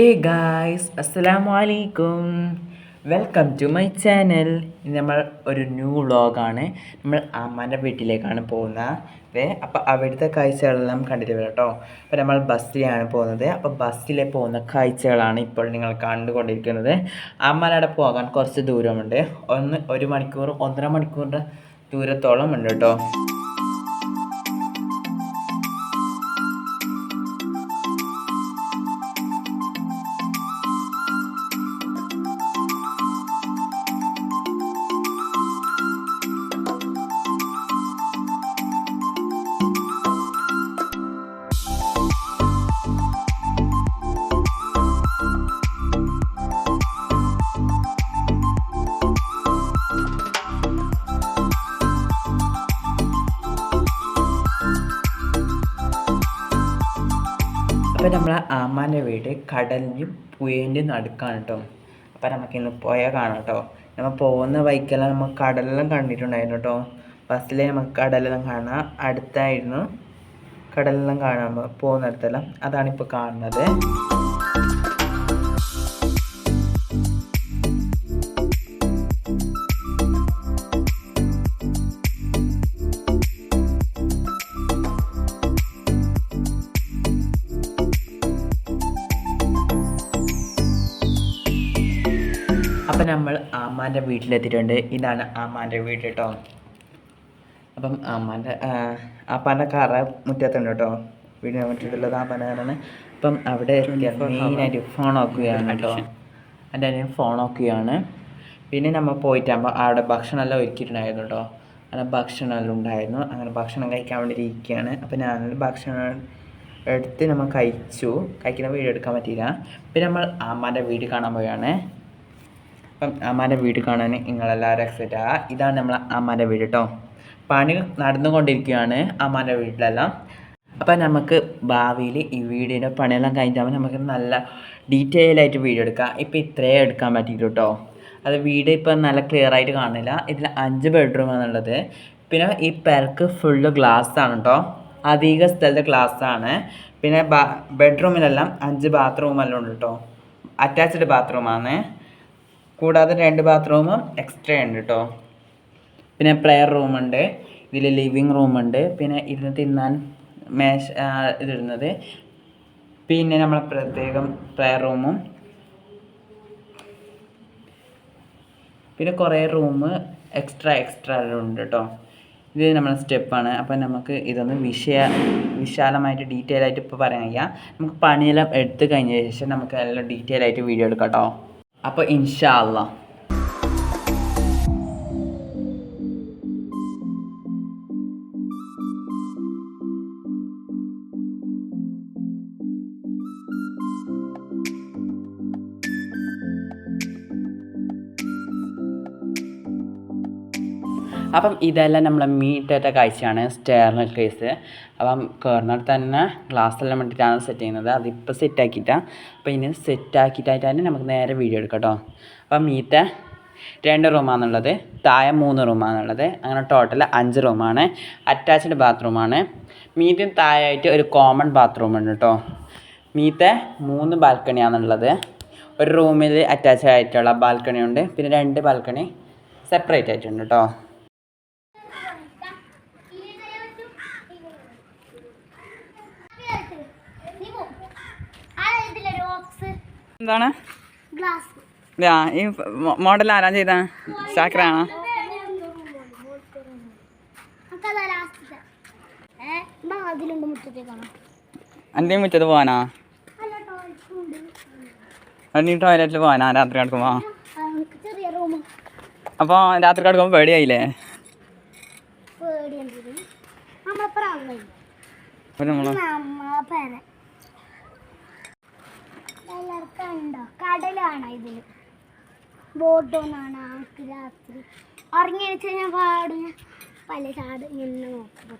ഏ ഗായ്സ് അസ്സലാമു അലൈക്കും വെൽക്കം ടു മൈ ചാനൽ നമ്മൾ ഒരു ന്യൂ വ്ളോഗാണ് നമ്മൾ അമ്മന്റെ വീട്ടിലേക്കാണ് പോകുന്നത്. അപ്പോൾ അവിടുത്തെ കാഴ്ചകളെല്ലാം കണ്ടിട്ട് വരാം കേട്ടോ അപ്പോൾ നമ്മൾ ബസ്സിലാണ് പോകുന്നത്. അപ്പോൾ ബസ്സിൽ പോകുന്ന കാഴ്ചകളാണ് ഇപ്പോൾ നിങ്ങൾ കണ്ടുകൊണ്ടിരിക്കുന്നത്. അമ്മനവിടെ പോകാൻ കുറച്ച് ദൂരമുണ്ട്. ഒന്ന് ഒരു മണിക്കൂർ ഒന്നര മണിക്കൂറിന്റെ ദൂരത്തോളം ഉണ്ട് കേട്ടോ അപ്പോൾ നമ്മളെ അമ്മാന്റെ വീട് കടലിന്റെയും പുഴേന്റെയും നടുക്കാണ് കേട്ടോ അപ്പോൾ നമുക്ക് ഇന്ന് പുഴ കാണാം കേട്ടോ നമ്മൾ പോകുന്ന വൈക്കെല്ലാം നമ്മൾ കടലെല്ലാം കണ്ടിട്ടുണ്ടായിരുന്നു കേട്ടോ ബസ്സിൽ നമുക്ക് കടലെല്ലാം കാണാം. അടുത്തായിരുന്നു കടലെല്ലാം കാണാൻ പോകുന്നിടത്തെല്ലാം അതാണിപ്പോൾ കാണുന്നത്. അമ്മാന്റെ വീട്ടിലെത്തിയിട്ടുണ്ട്. ഇതാണ് അമ്മാന്റെ വീട് കേട്ടോ അപ്പം അമ്മാന്റെ അപ്പാന്റെ കറ മുറ്റത്തുണ്ട് കേട്ടോ വീടിന് മുറ്റത്തുള്ളത് അപ്പാന്റെ കറാണ് അപ്പം അവിടെ മെയിനായിട്ട് ഫോൺ നോക്കുകയാണ് കേട്ടോ എന്റെ അനിയൻ ഫോൺ നോക്കുകയാണ് പിന്നെ നമ്മൾ പോയിട്ടാകുമ്പോൾ അവിടെ ഭക്ഷണമെല്ലാം ഒരുക്കിയിട്ടുണ്ടായിരുന്നു കേട്ടോ അങ്ങനെ ഭക്ഷണമെല്ലാം ഉണ്ടായിരുന്നു. അങ്ങനെ ഭക്ഷണം കഴിക്കാൻ വേണ്ടി ഇരിക്കുകയാണ്. അപ്പം ഞാൻ ഭക്ഷണം എടുത്ത് നമ്മൾ കഴിച്ചു. കഴിക്കുന്ന വീഡിയോ എടുക്കാൻ പറ്റിയില്ല. പിന്നെ നമ്മൾ അമ്മാന്റെ വീട് കാണാൻ പോയാണ് അപ്പം അമ്മാന്റെ വീട് കാണാൻ നിങ്ങളെല്ലാവരും എക്സൈറ്റ് ആ. ഇതാണ് നമ്മളെ അമ്മാന്റെ വീട് കേട്ടോ പണി നടന്നുകൊണ്ടിരിക്കുകയാണ് അമ്മാന്റെ വീട്ടിലെല്ലാം. അപ്പം നമുക്ക് ഭാവിയിൽ ഈ വീടിന്റെ പണിയെല്ലാം കഴിഞ്ഞാൽ നമുക്ക് നല്ല ഡീറ്റെയിൽ ആയിട്ട് വീഡിയോ എടുക്കാം. ഇപ്പം ഇത്രയേ എടുക്കാൻ പറ്റിയിട്ടു കേട്ടോ അത് വീട് ഇപ്പം നല്ല ക്ലിയർ ആയിട്ട് കാണില്ല. ഇതിൽ അഞ്ച് ബെഡ്റൂം ആണുള്ളത്. പിന്നെ ഈ പെരക്ക് ഫുള്ള് ഗ്ലാസ് ആണ് കേട്ടോ അധിക സ്ഥലത്ത് ഗ്ലാസ് ആണ്. പിന്നെ ബെഡ്റൂമിലെല്ലാം അഞ്ച് ബാത്റൂമെല്ലാം ഉണ്ട് കേട്ടോ അറ്റാച്ച്ഡ് ബാത്റൂമാണ് കൂടാതെ രണ്ട് ബാത്റൂമും എക്സ്ട്രാ ഉണ്ട് കേട്ടോ പിന്നെ പ്ലെയർ റൂമുണ്ട് ഇതിൽ ലിവിങ് റൂമുണ്ട് പിന്നെ ഇരുന്ന് തിന്നാൻ മേശ ഇതിടുന്നത്. പിന്നെ നമ്മൾ പ്രത്യേകം പ്ലെയർ റൂമും പിന്നെ കുറേ റൂം എക്സ്ട്രാ എക്സ്ട്രാ ഉണ്ട് കേട്ടോ ഇത് നമ്മളെ സ്റ്റെപ്പാണ് അപ്പം നമുക്ക് ഇതൊന്ന് വിഷയ വിശാലമായിട്ട് ഡീറ്റെയിൽ ആയിട്ട് ഇപ്പോൾ പറയാൻ കഴിയാം നമുക്ക് പണിയെല്ലാം എടുത്തു കഴിഞ്ഞ ശേഷം നമുക്ക് എല്ലാം ഡീറ്റെയിൽ ആയിട്ട് വീഡിയോ എടുക്കാം കേട്ടോ അപ്പോൾ ഇൻഷാ അല്ലാ അപ്പം ഇതെല്ലാം നമ്മളെ മീറ്റേറ്റ കാഴ്ചയാണ് സ്റ്റെയറിന് കേസ് അപ്പം കേർണർ തന്നെ ഗ്ലാസ് എല്ലാം വേണ്ടിയിട്ടാണ് സെറ്റ് ചെയ്യുന്നത്. അതിപ്പോൾ സെറ്റ് ആക്കിയിട്ടാണ് അപ്പോൾ ഇനി സെറ്റ് ആക്കിയിട്ടായിട്ടാണ് നമുക്ക് നേരെ വീഡിയോ എടുക്കാം കേട്ടോ അപ്പം മീറ്റ രണ്ട് റൂമാണെന്നുള്ളത് താഴെ മൂന്ന് റൂമാണെന്നുള്ളത് അങ്ങനെ ടോട്ടൽ അഞ്ച് റൂമാണ് അറ്റാച്ച്ഡ് ബാത്റൂമാണ് മീറ്റും താഴെയായിട്ട് ഒരു കോമൺ ബാത്റൂം ഉണ്ട് കേട്ടോ മീത്തെ മൂന്ന് ബാൽക്കണിയാണെന്നുള്ളത് ഒരു റൂമിൽ അറ്റാച്ച് ആയിട്ടുള്ള ബാൽക്കണി ഉണ്ട്. പിന്നെ രണ്ട് ബാൽക്കണി സെപ്പറേറ്റ് ആയിട്ടുണ്ട് കേട്ടോ എന്താണ്? ആ ഈ മോഡൽ ആരാ ചെയ്ത? ചാക്രാണോ അന്റെയും മുറ്റത്ത് പോവാനാ? അന്നീ ടോയ്ലറ്റിൽ പോവാനാ രാത്രി കിടക്കുമ്പോ? അപ്പോൾ രാത്രി കിടക്കുമ്പോൾ പേടിയായില്ലേ? അപ്പോൾ നമ്മൾ കണ്ടോ കടലാണ് ഇതിൽ? ബോട്ടൊന്നാണ് ആൾക്ക് രാത്രി? ഉറങ്ങി വെച്ച് ഞാൻ പാടും. പല ചാട്. ഇങ്ങനെ നോക്കും.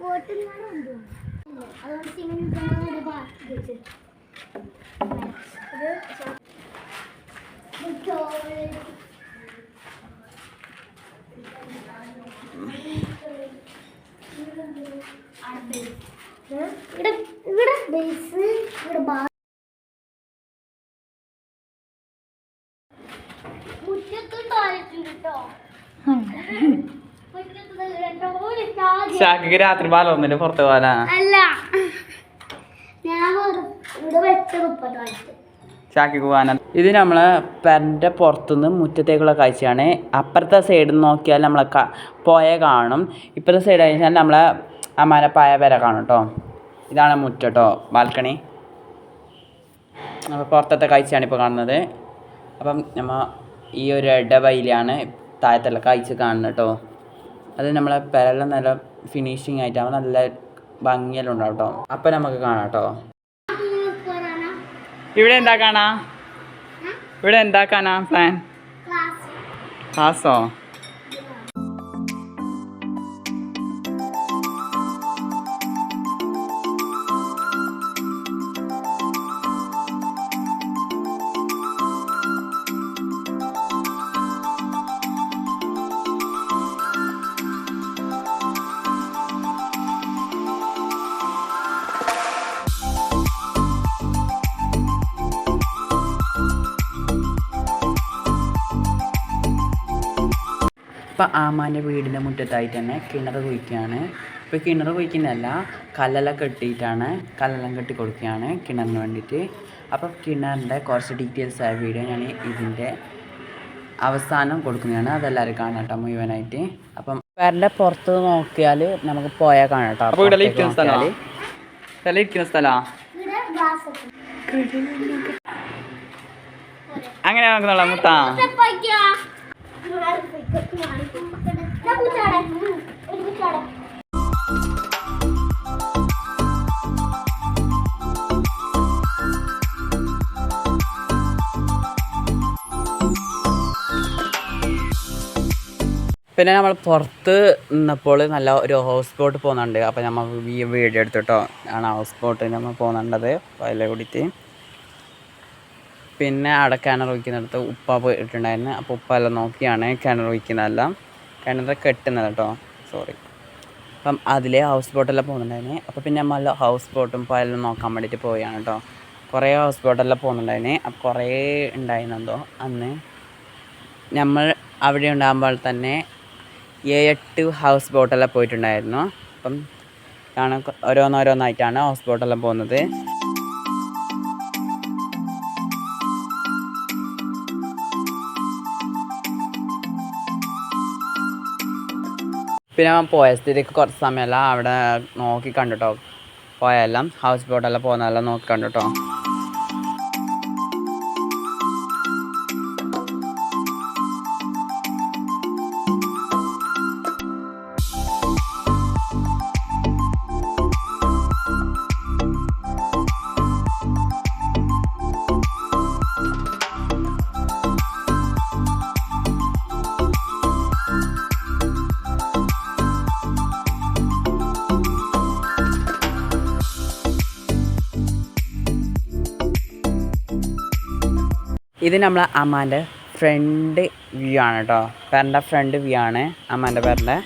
ബോട്ടിൽ അതുകൊണ്ട് ഇങ്ങനെ ഒരു ബാക്കി ബേസ് ഇവിടെ മുറ്റത്തും കേട്ടോ രാത്രി ബാലൊന്നിന്റെ പുറത്ത് പോല? അല്ല. ഞാൻ ഇത് നമ്മളെ പെരന്റെ പുറത്തുനിന്ന് മുറ്റത്തേക്കുള്ള കാഴ്ചയാണ്. അപ്പുറത്തെ സൈഡിൽ നിന്ന് നോക്കിയാൽ നമ്മളെ പോയ കാണും. ഇപ്പുറത്തെ സൈഡ് കഴിഞ്ഞാൽ നമ്മളെ അമാനപ്പായ വര കാണും കേട്ടോ ഇതാണ് മുറ്റട്ടോ ബാൽക്കണി. അപ്പോൾ പുറത്തത്തെ കാഴ്ചയാണ് ഇപ്പോൾ കാണുന്നത്. അപ്പം നമ്മൾ ഈ ഒരു ഇടവയിലാണ് താഴത്തുള്ള കാഴ്ച കാണുന്നത് കേട്ടോ. അത് നമ്മളെ പെരല നല്ല ഫിനിഷിങ് ആയിട്ടാകുമ്പോൾ നല്ല ഭംഗിയെല്ലാം ഉണ്ടാവും കേട്ടോ. അപ്പം നമുക്ക് കാണാം കേട്ടോ. ഇവിടെ എന്താ കാണാ? ഇവിടെ എന്താ കാണാ പ്ലാൻ ക്ലാസ് ക്ലാസ്സോ ഇപ്പം ആമാന്റെ വീടിന്റെ മുറ്റത്തായിട്ട് തന്നെ കിണർ കുഴിക്കുകയാണ് ഇപ്പോൾ കിണർ കുഴിക്കുന്നതല്ല കല്ലെല്ലാം കെട്ടിയിട്ടാണ് കല്ലെല്ലാം കെട്ടി കൊടുക്കുകയാണ് കിണറിന് വേണ്ടിയിട്ട്. അപ്പം കിണറിന്റെ കുറച്ച് ഡീറ്റെയിൽസ് ആയ വീഡിയോ ഞാൻ ഇതിന്റെ അവസാനം കൊടുക്കുന്നതാണ്. അതെല്ലാവരും കാണാം കേട്ടോ മുഴുവനായിട്ട്. അപ്പം പേരുടെ പുറത്ത് നോക്കിയാൽ നമുക്ക് പോയാൽ കാണാട്ടോ. അപ്പോൾ ഇരിക്കുന്ന സ്ഥലമാ? അങ്ങനെ നോക്കുന്നുള്ള മുത്താ. പിന്നെ നമ്മൾ പുറത്ത് നിന്നപ്പോൾ നല്ല ഒരു ഹൗസ് ബോട്ട് പോകുന്നുണ്ട് അപ്പോൾ നമ്മൾ വീഡിയോ എടുത്തിട്ടോ ആണ് ഹൗസ് ബോട്ടിന് നമ്മൾ പോകുന്നുണ്ടത് അതിലെ കൂടിയിട്ട് പിന്നെ അവിടെ കിണർ ഒഴിക്കുന്നിടത്ത് ഉപ്പ പോയിട്ടുണ്ടായിരുന്നു. അപ്പോൾ ഉപ്പ എല്ലാം നോക്കിയാണ് കിണർ ഒഴിക്കുന്നതെല്ലാം. കിണർ കെട്ടുന്നത് കേട്ടോ. സോറി അപ്പം അതിലെ ഹൗസ് ബോട്ടെല്ലാം പോകുന്നുണ്ടായിരുന്നു. അപ്പോൾ പിന്നെ നമ്മൾ ഹൗസ് ബോട്ടും എല്ലാം നോക്കാൻ വേണ്ടിയിട്ട് പോയാണ് കേട്ടോ. കുറേ ഹൗസ് ബോട്ടെല്ലാം പോകുന്നുണ്ടായിരുന്നു. അപ്പോൾ കുറേ ഉണ്ടായിരുന്നെന്തോ അന്ന്. നമ്മൾ അവിടെ ഉണ്ടാകുമ്പോൾ തന്നെ എട്ട് ഹൗസ് ബോട്ടെല്ലാം പോയിട്ടുണ്ടായിരുന്നു. അപ്പം കാണാൻ ഓരോന്നോരോന്നായിട്ടാണ് ഹൗസ് ബോട്ടെല്ലാം പോകുന്നത്. പിന്നെ അവൻ പോയ സ്ഥിതിക്ക് കുറച്ച് സമയമെല്ലാം. അവിടെ നോക്കി കണ്ടുട്ടോ. പോയെല്ലാം ഹൗസ് ബോട്ടെല്ലാം പോകുന്നതെല്ലാം നോക്കി കണ്ടുട്ടോ. ഇത് നമ്മളെ അമ്മാന്റെ ഫ്രണ്ട് വ്യൂ ആണ് കേട്ടോ പേരന്റെ ഫ്രണ്ട് വ്യൂ ആണ് അമ്മാന്റെ പേരന്റെ.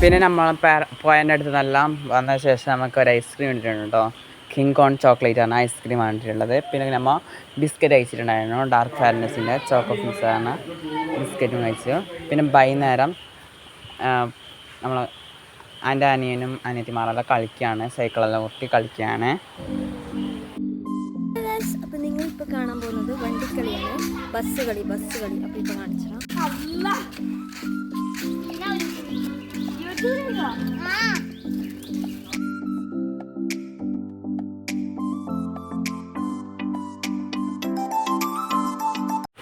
പിന്നെ നമ്മൾ പോയതിന്റെ അടുത്ത് നല്ല വന്ന ശേഷം നമുക്ക് ഒരു ഐസ്ക്രീം ഇട്ടിട്ടുണ്ട് കേട്ടോ കിങ് കോൺ ചോക്ലേറ്റ് ആണ് ഐസ്ക്രീം ആണിട്ടുള്ളത്. പിന്നെ നമ്മൾ ബിസ്ക്കറ്റ് അയച്ചിട്ടുണ്ടായിരുന്നു ഡാർക്ക് ഫാരനസിന്റെ ചോക്കോ ആണ് ബിസ്ക്കറ്റും കഴിച്ചു. പിന്നെ വൈകുന്നേരം നമ്മൾ എന്റെ അനിയനും അനിയത്തിമാരെല്ലാം കളിക്കുകയാണ് സൈക്കിളെല്ലാം ഒട്ടി കളിക്കുകയാണ് അപ്പോൾ നിങ്ങൾ ഇപ്പൊ കാണാൻ പോകുന്നത് വണ്ടിക്കളിയാണ് ബസ് കളി ബസ് കളി. അപ്പൊ ഇപ്പൊ കാണിച്ചാ.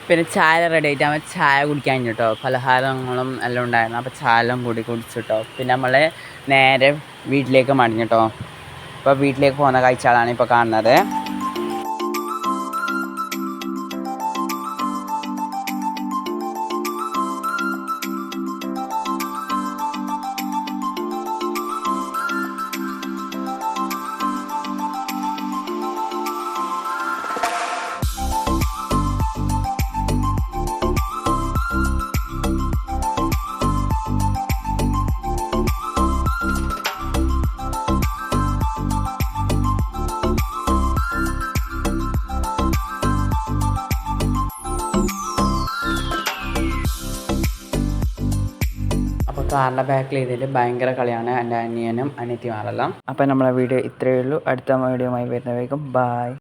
പിന്നെ ചായ റെഡി ആയിട്ട്. നമ്മൾ ചായ കുടിക്കാൻ കേട്ടോ പലഹാരങ്ങളും എല്ലാം ഉണ്ടായിരുന്നു. അപ്പോൾ ചായയെല്ലാം കൂടി കുടിച്ചിട്ടോ പിന്നെ നമ്മൾ നേരെ വീട്ടിലേക്ക് മടങ്ങിട്ടോ അപ്പോൾ വീട്ടിലേക്ക് പോകുന്ന കാഴ്ചകളാണ് ഇപ്പോൾ കാണുന്നത്. കാറിന്റെ ബാക്കിൽ ഇതിൽ ഭയങ്കര കളിയാണ് എന്റെ അനിയനും അനിയത്തിമാരെല്ലാം. അപ്പം നമ്മളെ വീഡിയോ ഇത്രയേ ഉള്ളൂ. അടുത്ത വീഡിയോയുമായി വരുന്നവേക്കും ബായ്